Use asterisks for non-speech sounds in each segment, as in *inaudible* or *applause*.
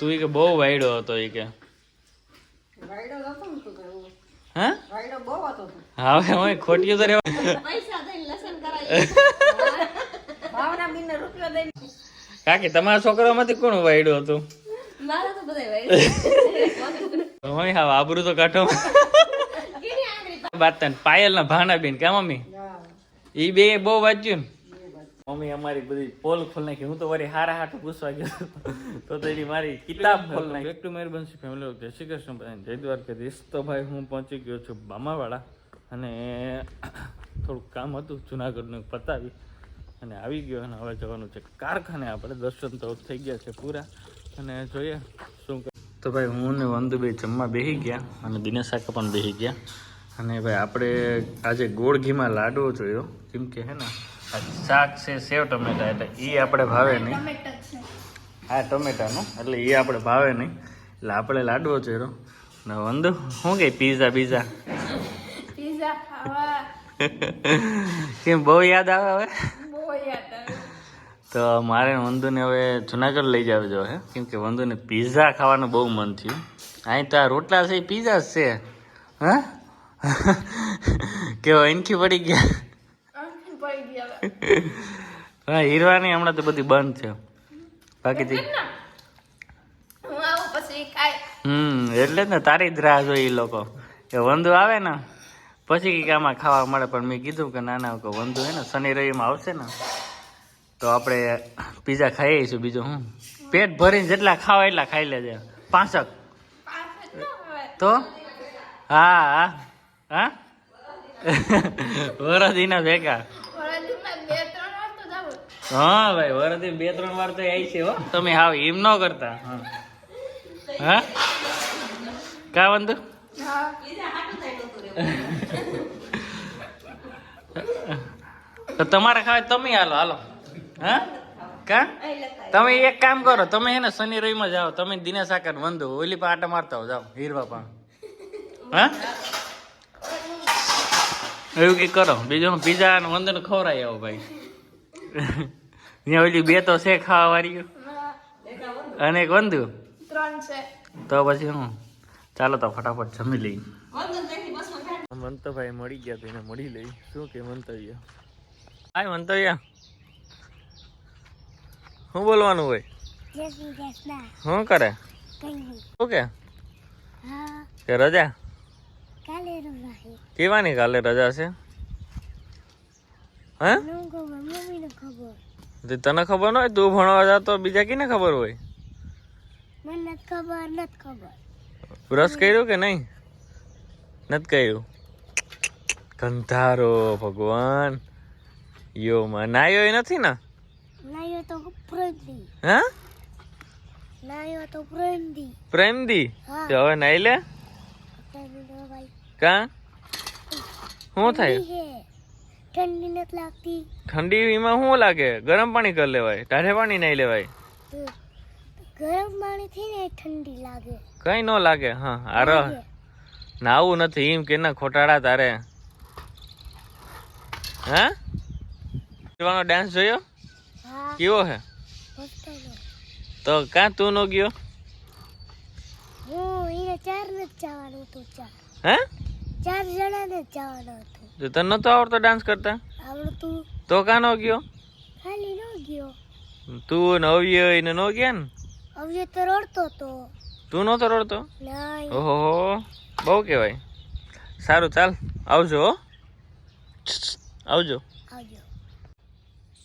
તું કે બહુ વાયડો હતો ઈ કે. હવે હું ખોટ્યું તો *laughs* દઈને કાકી તમારા છોકરામાંથી કોણ વાયડું હતું? મારા તો બધા વાયડા. *laughs* મમ્મી હા આબરું તો કાઢો. તને પાયલ ના ભાના બેન કે મમ્મી? ઈ બે બહુ વાંચ્યું ને. એ વાત. મમ્મી અમારી બધી પોલ ખોલ નાખી. હું તો વળી હારા હાટું પૂછવા ગયો. તો તેની મારી કિતાબ ખોલ નાખી back to Meri Bansi family જય શ્રી કૃષ્ણ બધાને. જય દ્વારકાધીશ. તો ભાઈ હું પહોંચી ગયો છું બામાવાડા. અને થોડુંક કામ હતું જુનાગઢનું પતાવી. અને આવી ગયો અને હવે જવાનું છે કારખાને. આપણે દર્શન તો થઈ ગયા છે પૂરા. અને જોઈએ શું તો ભાઈ હું ને વંદુ બે જમવા બેસી ગયા. અને દિનેશ કાકા પણ બેસી ગયા. અને ભાઈ આપણે આજે ગોળ ઘીમાં લાડવો જોયો. કેમ કે હે ને શાક છે સેવ ટમેટા એટલે એ આપણે ભાવે નહીં. હા ટમેટાનું એટલે એ આપણે ભાવે નહીં. એટલે આપણે લાડવો ચેરો. ને વંદુ શું કે પીઝા બીઝા પીઝા કેમ બહુ યાદ આવે હવે? આવે. તો મારે વંદુને હવે જુનાગઢ લઈ જાવજો હે. કેમ કે વંદુને પીઝા ખાવાનું બહુ મન થયું. અહીં તો આ રોટલા છે પીઝા જ છે. હા? *laughs* કેવો એનથી પડી ગયા. હા હીરવાની હમણાં તો બધી બંધ છે. બાકીથી હું આવું પછી ખાય હમ એટલે જ ને તારી જ રાહ જોઈ એ લોકો. કે વંદુ આવે ને પછી કંઈક આમાં ખાવા મળે પણ મેં કીધું કે નાના કે વંદુ હે ને શનિ રવિમાં આવશે ને તો આપણે પીઝા ખાઈ આવીશું બીજું હું પેટ ભરીને જેટલા ખાવા એટલા ખાઈ લેજે. પાંચક. તો? હા હા. હા? વરદીના ભેગા. હા, ભાઈ વરદી બે, ત્રણ વાર તો આવી છે હો. તમે હાવ એમ ન કરતા. હા. કા વંદુ? તો તમારે ખાવા તમે હાલો હાલો. હા? કા? તમે એક કામ કરો, તમે હે ને શનિ રવિમાં જાઓ, તમે દિનેશ આકાર વંદુ, ઓલી પર આટા મારતા હો જાઓ, હીરવા પણ હા? એવું કંઈક કરો? બીજું હું પીઝા ને વંદન ખવડાવી આવો ભાઈ. ત્યાં ઓલી બે તો છે ખાવા વાળી અને એક વંદુ. ત્રણ છે. તો પછી હું? ચાલો તો ફટાફટ જમી લઈ મંતભાઈ મળી ગયા તો એને મળી લઈ. શું કે મંતવ્ય? હાય મંતવ્ય. શું બોલવાનું હોય? શું કરે? ઓકે કે રજા? કેવાની કાલે રજા છે? હે? તે તને ખબર ન હોય તું ભણવા જા તો બીજા કીને ખબર હોય? મને ખબર નથી ખબર. બ્રશ કર્યું કે નહીં? નથી કર્યું? કંધારો ભગવાન. યો માં નાયો એ નથી ને? નાયો તો પ્રેમદી હા? નાયો તો પ્રેમદી પ્રેમદી હા. હવે નાઈ લે? કા? શું થાય? ઠંડી નથી લાગતી. ઠંડી એમાં શું લાગે? ગરમ પાણી કરી લેવાય ટાઢે પાણી નહીં લેવાય. ગરમ પાણી થી ને ઠંડી લાગે. કઈ ન લાગે હા આરો નાવું નથી એમ કે ના ખોટાડા તારે. હા? નો ડાન્સ જોયો? કેવો હે? તો કાં તું નો ગયો? એને ચાર ને જ જવાનું હતું ચાર. હે? ચાર જણાને જ જવાનું હતું. તો તને નતો આવડતો ડાન્સ કરતા? આવડતું. તો કાં ગયો? ખાલી ન ગયો. તું નવ્ય ને નો ગયા ને? હવે તો રડતો તો. તું નતો રડતો? ઓહો બહુ કહેવાય. સારું ચાલ. આવજો હો. આવજો. આવજો.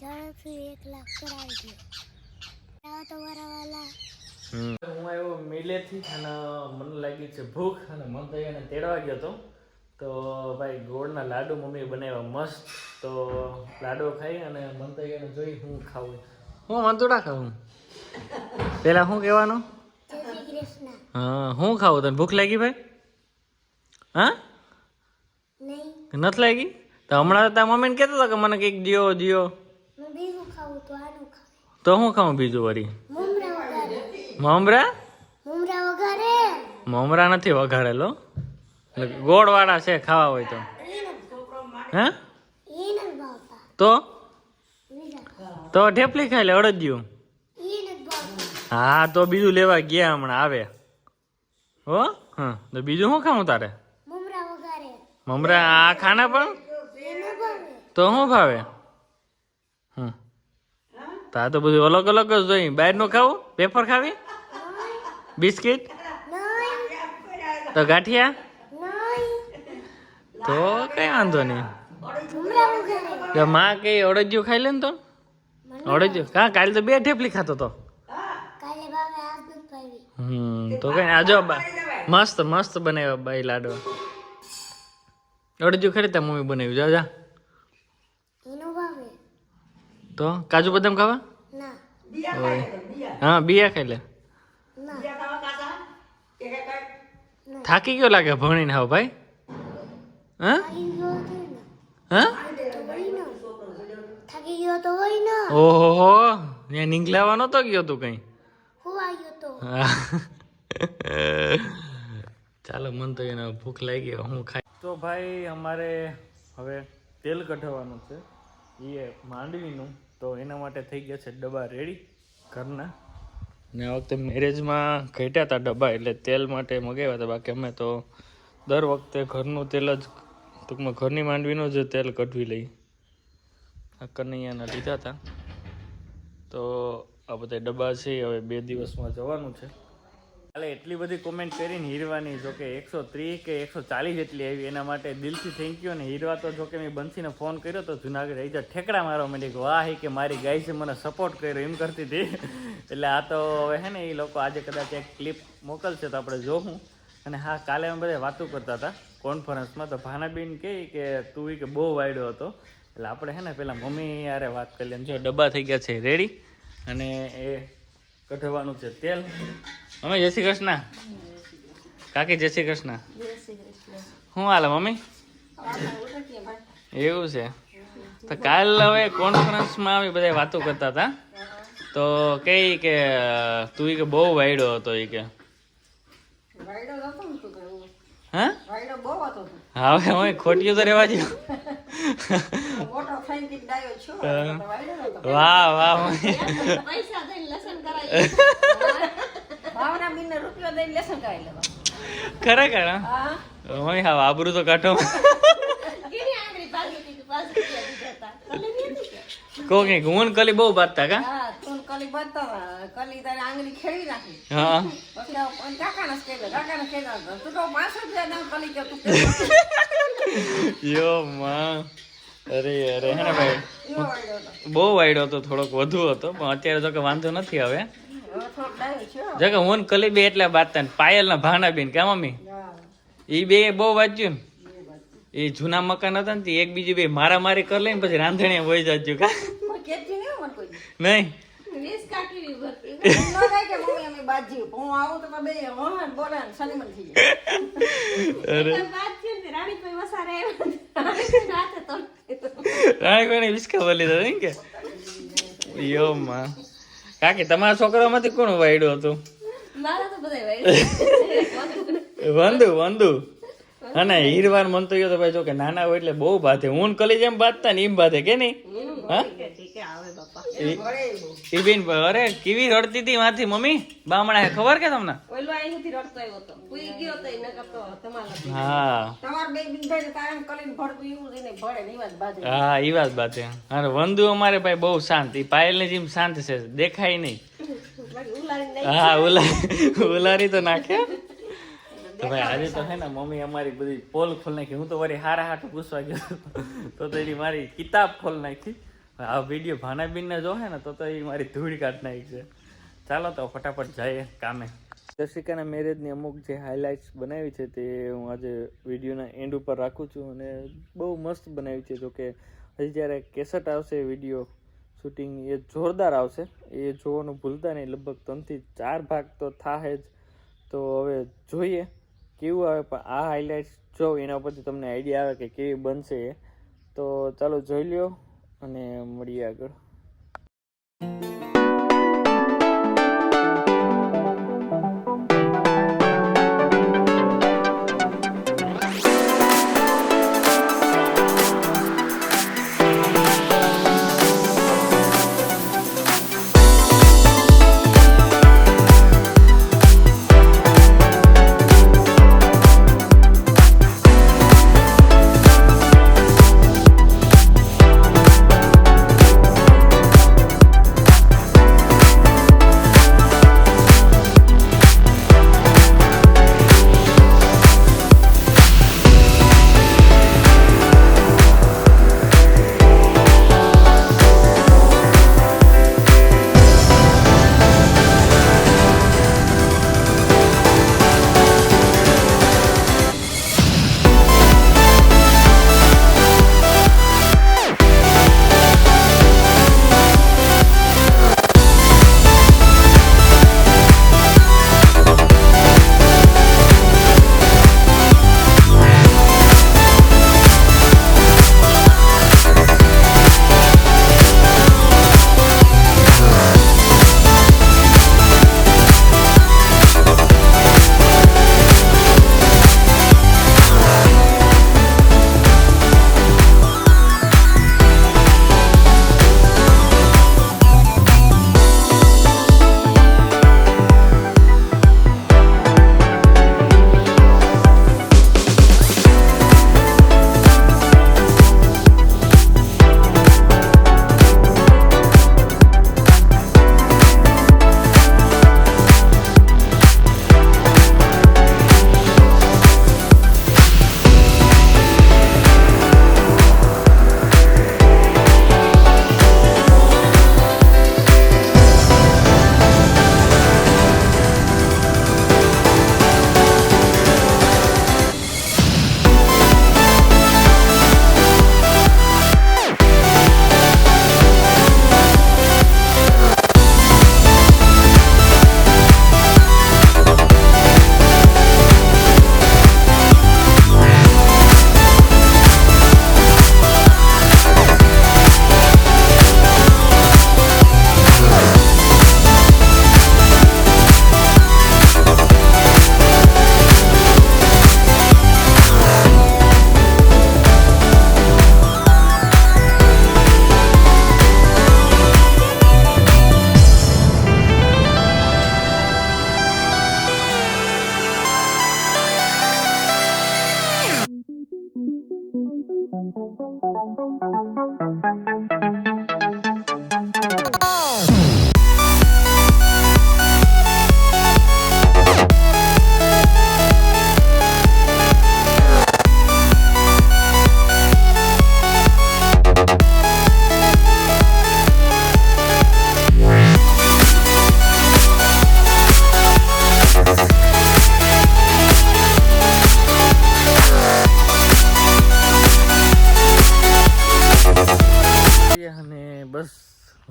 ચારથી એક લાખ કરાવી દો. તમારા વાલા હું આવ્યો મિલેથી અને મને લાગી છે ભૂખ અને મન થઈ અને તેડવા ગયો હતો. તો ભાઈ ગોળના લાડુ મમ્મીએ બનાવ્યા મસ્ત. તો લાડુ ખાઈ અને મન થઈ એને જોઈ હું ખાવું. હું મંતુડા ખાવું પેલા શું કહેવાનું? હા હું ખાવું તને? ભૂખ લાગી ભાઈ? હા? નથી લાગી? તો હમણાં તારા મમ્મીને કહેતો હતો કે મને કંઈક દિયો દિયો. તો હું ખાઉં બીજું વળી? મમરા? મમરા વઘારે. મમરા નથી વઘારેલો? ગોળ ગોળવાળા છે ખાવા હોય તો. હે? તો? તો ઢેપલી ખાઈ લે અડદિયું. હા તો બીજું લેવા ગયા હમણાં આવે. હો? હા તો બીજું શું ખાવું તારે? મમરા આ ખાના પણ? તો શું ભાવે? હમ તો આ તો બધું અલગ અલગ જ જોઈ બહાર નો ખાવું પેપર ખાવી? બિસ્કિટ? તો ગાંઠિયા? તો કઈ વાંધો નહીં. માં કઈ અડજ્યું ખાઈ લે ને તો? અડજ્યું કા કાલે તો બે ઠેપલી ખાતો તો. હમ, તો કઈ આજો મસ્ત મસ્ત બનાવ્યા બાઈ લાડવા. અડજ્યું ખરી તા મમ્મી બનાવ્યું. જા જા. તો કાજુ બદામ ખાવા? ના. હા બિયા ખાઈ લે. થાકી ગયો લાગે ભણીને હાવ ભાઈ? હા? થાકી ગયો તો ને. હા? તો હોય થાકી ગયો તો હોય ને. ઓહો ત્યાં નીકળાવા નતો ગયો તું કઈ? હું હા. ચાલો મન તો એને ભૂખ લાગી ગયો હું ખાઈ તો ભાઈ અમારે હવે તેલ કઢાવવાનું છે. એ માંડવીનું. તો એના માટે થઈ ગયા છે ડબ્બા રેડી ઘરના. ને આ વખતે મેરેજમાં ઘટ્યા હતા ડબ્બા, એટલે તેલ માટે મગાવ્યા હતા બાકી અમે તો દર વખતે ઘરનું તેલ જ, ટૂંકમાં ઘરની માંડવીનું જ તેલ કઢવી લઈ આ કનૈયાના લીધા હતા તો આ બધા ડબ્બા છે, હવે બે દિવસમાં જવાનું છે. કાલે એટલી બધી કોમેન્ટ કરીને હીરવાની, જો કે એકસો ત્રીસ કે એકસો ચાલીસ જેટલી આવી, એના માટે દિલથી થેન્ક યુ અને હીરવા તો જો કે મેં બંસીને ફોન કર્યો તો જુનાગઢ રહી ઠેકડા મારવા માંડી કે વાહ કે મારી ગાય મને સપોર્ટ કર્યો, એમ કરતી હતી. એટલે આ તો હવે હે ને, એ લોકો આજે કદાચ એક ક્લિપ મોકલશે તો આપણે જોવું અને હા, કાલે અમે બધા વાતો કરતા હતા કોન્ફરન્સમાં તો ભાનાબેન કહે કે તું કે બહુ વાયડો હતો. એટલે આપણે હે ને, પેલા મમ્મી યારે વાત કરી લઈએ. જો ડબ્બા થઈ ગયા છે રેડી અને એ કઢવાનું છે તેલ. મમ્મી જય શ્રી કૃષ્ણ. કાકી જય શ્રી કૃષ્ણ. શું હાલે મમ્મી? એવું છે. તો કાલ હવે કોન્ફરન્સમાં આવી બધા વાતો કરતા હતા. તો કઈ કે તું કે બહુ વાયડો હતો એ કે. હું. હવે હવે ખોટ્યું તો રહેવા દો. વાહ વાહ પૈસા ભાવના બેનને રૂપિયો દઈને લેસન કરાવી લેવા. ખરેખર હા? હા. હા આબરૂ તો કાઢો. દીધી, પાછી દીધી કલી બહુ બાંધતા કા? હા તું કલી બાંધતો કલી તારે આંગળી ખેડી નાખી હા. પછી કાકાને જ કહી કાકાને કહી તું તો પાંચ રૂપિયા ના કલી કે તું યો માં. અરે અરે હે ને ભાઈ? બહુ વાયડો હતો થોડોક વધુ હતો પણ અત્યારે તો કે વાંધો નથી હવે. હવે થોડોક ડાયો છે જો કે હું કલી બે એટલે બાંધતા ને પાયલ ના ભાણા બેન કે મમ્મી? એ બે બહુ વાંચ્યું ને? એ જૂના મકાન હતા ને તે એક બીજી બે મારા મારી કરી લઈને પછી રાંધણીએ વહી જાજ્યું કા. નહીં રાણી કોઈ. વિસ્કા બોલી દો કે? યો માં. કાકી તમારા છોકરામાંથી કોણ વાયડું હતું? મારા તો બધા વાયડું. *laughs* વંદુ વંદુ. અને હીરવાર મન તો તો ભાઈ જો કે નાના હોય એટલે બહુ બાધે. હું કલી જેમ બાંધતા ને એમ બાધે કે નહીં? હા? ઈ- ઈ બેન અરે કેવી રડતી હતી માથી મમ્મી? બામણા ખબર કે તમને? હા. ઈ હા એ વાત બાત અને વંદુ અમારે ભાઈ બહુ શાંત. એ પાયલની જેમ શાંત છે દેખાય નહીં. *laughs* હા ઉલારી ઉલારી તો નાખે. તો ભાઈ આજે તો હે ને મમ્મી અમારી બધી પોલ ખોલ નાખી. હું તો વળી હારા હાટું પૂછવા ગયો. તો તો એની મારી કિતાબ ખોલ નાખી. આ વીડિયો ભાનાબીન ને જોહે ને તો તો એ મારી ધૂળ કાઢ નાખી છે. ચાલો તો ફટાફટ જઈએ કામે. દર્શિકાના મેરેજની અમુક જે હાઇલાઇટ્સ બનાવી છે તે હું આજે વિડીયોના એન્ડ ઉપર રાખું છું અને બહુ મસ્ત બનાવી છે. જોકે હજી જ્યારે કેસેટ આવશે વીડિયો શૂટિંગ એ જોરદાર આવશે. એ જોવાનું ભૂલતા નહીં. લગભગ ત્રણથી ચાર ભાગ તો થાહે જ. તો હવે જોઈએ. કેવું આવે? પણ આ હાઇલાઇટ્સ જો એના પરથી તમને આઈડિયા આવે કે કેવી બનશે તો ચાલો જોઈ લ્યો અને મળીએ આગળ.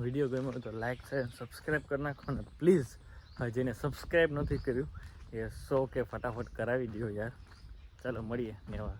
વીડિયો ગમ્યો તો લાઈક છે સબસ્ક્રાઈબ કરી નાખો ને પ્લીઝ. જેને સબસ્ક્રાઈબ નથી કર્યું, એ સો કે ફટાફટ કરાવી દો યાર. ચાલો, મળીએ નેવા.